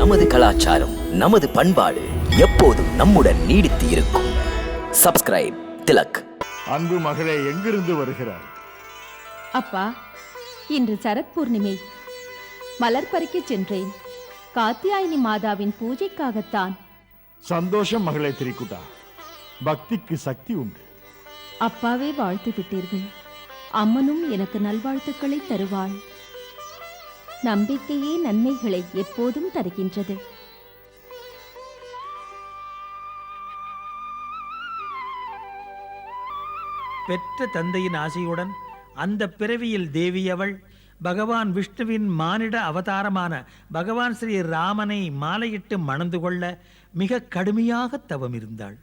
நமது கலாச்சாரம் நமது பண்பாடு எப்போதும் நம்முடன் நீடித்து இருக்கும். சப்ஸ்கிரைப் திலக். அன்பு மகளே எங்கிருந்து வருகிறார் அப்பா இன்று சரத் பூர்ணிமை. மலர் பறிக்கச் சென்றேன். காத்தியாயினி மாதாவின் பூஜைக்காகத்தான். சந்தோஷம் மகளே திரிக்குட்டா பக்திக்கு சக்தி உண்டு. அப்பாவே வாழ்த்து விட்டீர்கள். அம்மனும் எனக்கு நல்வாழ்த்துக்களை தருவாள். நம்பிக்கையே நன்மைகளை எப்போதும் தருகின்றது. பெற்ற தந்தையின் ஆசையுடன் அந்த பிறவியில் தேவியவள் பகவான் விஷ்ணுவின் மானிட அவதாரமான பகவான் ஸ்ரீ ராமனை மாலையிட்டு மணந்து கொள்ள மிக கடுமையாக தவம் இருந்தாள்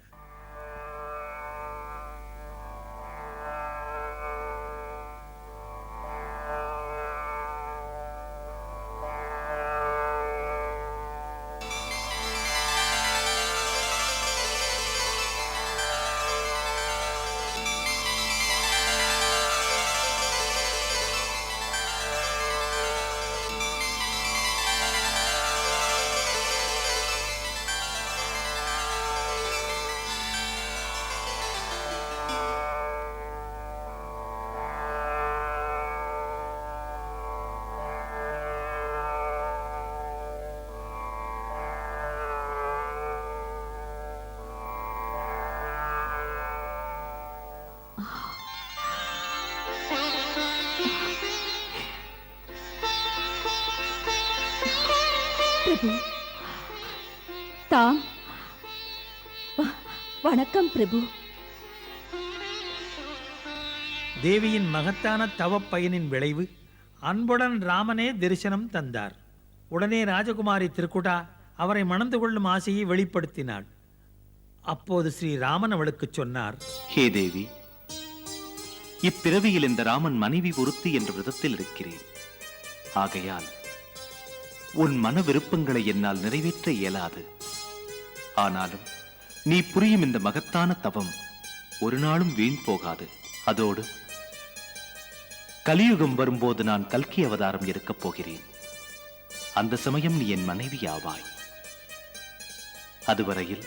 பிரபு. தாம். வணக்கம் பிரபு. தேவியின் மகத்தான தவப் பயனின் விளைவு அன்புடன் ராமனே தரிசனம் தந்தார். உடனே ராஜகுமாரி திருக்குடா அவரை மணந்து கொள்ளும் ஆசையை வெளிப்படுத்தினாள். அப்போது ஸ்ரீ ராமன் அவளுக்குச் சொன்னார் ஹே தேவி இப்பிறவியில் இந்த ராமன் மனைவி ஒருத்தி என்ற விதத்தில் இருக்கிறேன். ஆகையால் உன் மன விருப்பங்களை என்னால் நிறைவேற்ற இயலாது. ஆனாலும் நீ புரியும் இந்த மகத்தான தவம் ஒரு நாளும் வீண் போகாது. அதோடு கலியுகம் வரும்போது நான் கல்கி அவதாரம் இருக்கப் போகிறேன். அந்த சமயம் நீ என் மனைவி ஆவாய். அதுவரையில்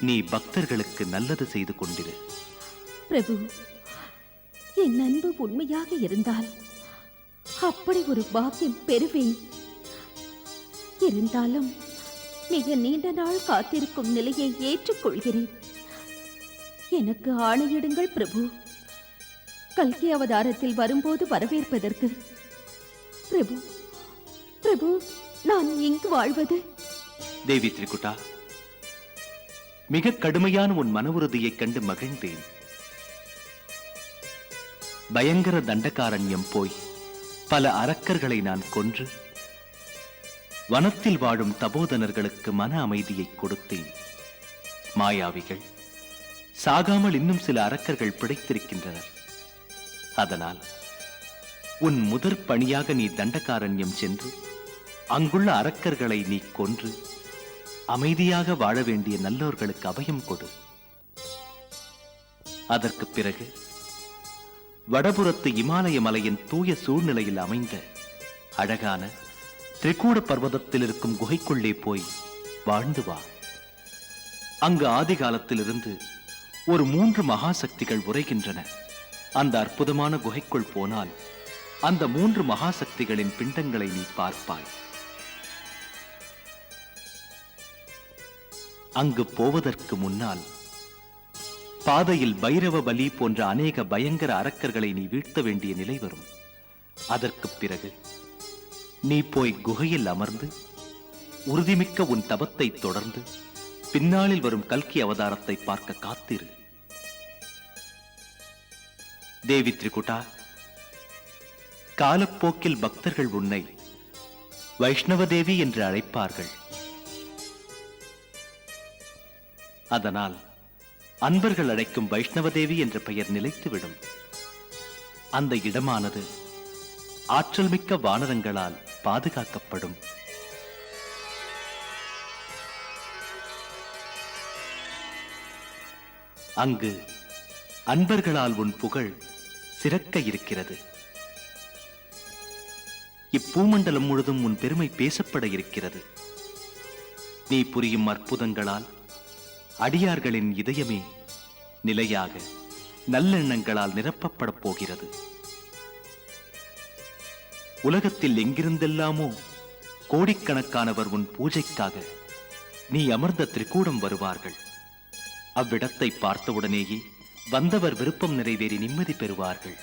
நீ பக்தர்களுக்கு நல்லது செய்து கொண்டிரு. பிரபு என் அன்பு உண்மையாக இருந்தால் அப்படி ஒரு பாக்கியம் பெறுவேன். இருந்தாலும் மிக நீண்ட நாள் காத்திருக்கும் நிலையை ஏற்றுக்கொள்கிறேன். எனக்கு ஆணையிடுங்கள் பிரபு. கல்கி அவதாரத்தில் வரும்போது வரவேற்பதற்கு. பிரபு பிரபு நான் இங்கு வாழ்வது. தேவி திரிகுட்டா மிக கடுமையான உன் மன உறுதியைக் கண்டு மகிழ்ந்தேன். பயங்கர தண்டகாரண்யம் போய் பல அரக்கர்களை நான் கொன்று வனத்தில் வாழும் தபோதனர்களுக்கு மன அமைதியை கொடுத்தேன். மாயாவிகள் சாகாமல் இன்னும் சில அரக்கர்கள் பிழைத்திருக்கின்றனர். அதனால் உன் முதற் பணியாக நீ தண்டகாரண்யம் சென்று அங்குள்ள அரக்கர்களை நீ கொன்று அமைதியாக வாழ வேண்டிய நல்லோர்களுக்கு அபயம் கொடு. அதற்கு பிறகு வடபுறத்து இமாலய மலையின் தூய சூழ்நிலையில் அமைந்த அழகான திரிகூட பர்வதத்தில் இருக்கும் குகைக்குள்ளே போய் வாழ்ந்து வா. அங்கு ஆதி காலத்திலிருந்து ஒரு மூன்று மகாசக்திகள் உரைகின்றன அந்த அற்புதமான குகைக்குள் போனால் அந்த மூன்று மகாசக்திகளின் பிண்டங்களை நீ பார்ப்பாய். அங்கு போவதற்கு முன்னால் பாதையில் பைரவ பலி போன்ற அநேக பயங்கர அரக்கர்களை நீ வீழ்த்த வேண்டிய நிலை வரும். அதற்குப் பிறகு நீ போய் குகையில் அமர்ந்து உறுதிமிக்க உன் தபத்தை தொடர்ந்து பின்னாளில் வரும் கல்கி அவதாரத்தை பார்க்க காத்திரு. தேவி திரிகுட்டா காலப்போக்கில் பக்தர்கள் உன்னை வைஷ்ணவ தேவி என்று அழைப்பார்கள். அதனால் அன்பர்கள் அழைக்கும் வைஷ்ணவ தேவி என்ற பெயர் நிலைத்துவிடும். அந்த இடமானது ஆற்றல் மிக்க வானரங்களால் பாதுகாக்கப்படும். அங்கு அன்பர்களால் உன் புகழ் சிறக்க இருக்கிறது. இப்பூமண்டலம் முழுதும் உன் பெருமை பேசப்பட இருக்கிறது. நீ புரியும் அற்புதங்களால் அடியார்களின் இதயமே நிலையாக நல்லெண்ணங்களால் நிரப்பப்படப் போகிறது. உலகத்தில் எங்கிருந்தெல்லாமோ கோடிக்கணக்கானவர் உன் பூஜைக்காக நீ அமர்ந்த திரிகூடம் வருவார்கள். அவ்விடத்தை பார்த்தவுடனேயே வந்தவர் விருப்பம் நிறைவேறி நிம்மதி பெறுவார்கள்.